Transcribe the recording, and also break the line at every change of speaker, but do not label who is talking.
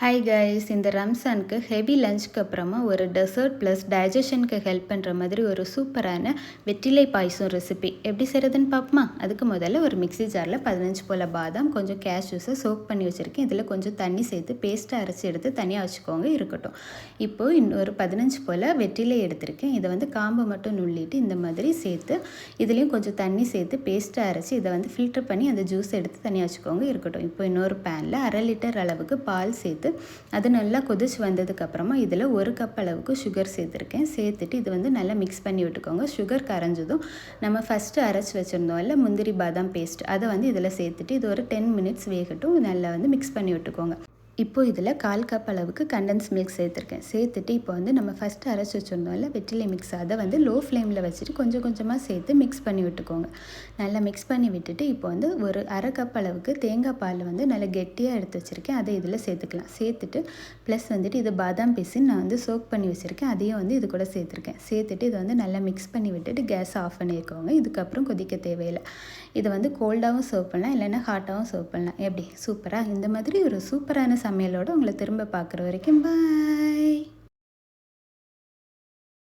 Hi guys இந்த ரம்சானுக்கு heavy லஞ்சுக்கு அப்புறமா ஒரு டெசர்ட் ப்ளஸ் டைஜஷனுக்கு ஹெல்ப் பண்ணுற மாதிரி ஒரு சூப்பரான வெற்றிலை பாயசம் ரெசிபி எப்படி செய்கிறதுன்னு பார்ப்போமா? அதுக்கு முதல்ல ஒரு மிக்ஸி ஜாரில் பதினஞ்சு போல் பாதாம் கொஞ்சம் கேஷ்யூஸை சோக் பண்ணி வச்சுருக்கேன். இதில் கொஞ்சம் தண்ணி சேர்த்து பேஸ்ட்டை அரைச்சி எடுத்து தனியாக வச்சுக்கோங்க இருக்கட்டும். இப்போது இன்னொரு பதினஞ்சு போல் வெற்றிலை எடுத்திருக்கேன். இதை வந்து காம்பை மட்டும் நுள்ளிட்டு இந்த மாதிரி சேர்த்து இதுலேயும் கொஞ்சம் தண்ணி சேர்த்து பேஸ்ட்டை அரைச்சி இதை வந்து ஃபில்டர் பண்ணி அந்த ஜூஸ் எடுத்து தனியாக வச்சுக்கோங்க இருக்கட்டும். இப்போ இன்னொரு பேனில் அரை லிட்டர் அளவுக்கு பால் சேர்த்து அது நல்லா கொதிச்சு வந்ததுக்கப்புறமா இதில் ஒரு கப் அளவுக்கு சுகர் சேர்த்துருக்கேன். சேர்த்துட்டு இது வந்து நல்லா மிக்ஸ் பண்ணி விட்டுக்கோங்க. சுகர் கரைஞ்சதும் நம்ம ஃபஸ்ட்டு அரைச்சி வச்சுருந்தோம் இல்லை முந்திரி பாதாம் பேஸ்ட் அதை வந்து இதில் சேர்த்துட்டு இது ஒரு டென் மினிட்ஸ் வேகட்டும். நல்லா வந்து மிக்ஸ் பண்ணி விட்டுக்கோங்க. இப்போ இதில் கால் கப் அளவுக்கு கண்டன்ஸ் மில்க் சேர்த்துருக்கேன். சேர்த்துட்டு இப்போ வந்து நம்ம ஃபஸ்ட்டு அரைச்சி வச்சுருந்தோம்ல வெற்றிலை மிக்ஸ் அதை வந்து லோ ஃப்ளேமில் வச்சுட்டு கொஞ்சம் கொஞ்சமாக சேர்த்து மிக்ஸ் பண்ணி விட்டுக்கோங்க. நல்லா மிக்ஸ் பண்ணி விட்டுட்டு இப்போ வந்து ஒரு அரை கப் அளவுக்கு தேங்காய் பால் வந்து நல்லா கெட்டியாக எடுத்து வச்சுருக்கேன். அதை இதில் சேர்த்துக்கலாம். சேர்த்துட்டு ப்ளஸ் வந்துட்டு இது பாதாம் பீஸுன்னு நான் வந்து சோக் பண்ணி வச்சுருக்கேன். அதையும் வந்து இது கூட சேர்த்துருக்கேன். சேர்த்துட்டு இதை வந்து நல்லா மிக்ஸ் பண்ணி விட்டுட்டு கேஸ் ஆஃப் பண்ணியிருக்கோங்க இதுக்கப்புறம் கொதிக்க தேவையில்லை. இதை வந்து கோல்டாகவும் சர்வ் பண்ணலாம் இல்லைன்னா ஹாட்டாகவும் சர்வ் பண்ணலாம். எப்படி? சூப்பராக இந்த மாதிரி ஒரு சூப்பரான சமையலோடு உங்களை திரும்ப பார்க்குற வரைக்கும் பாய்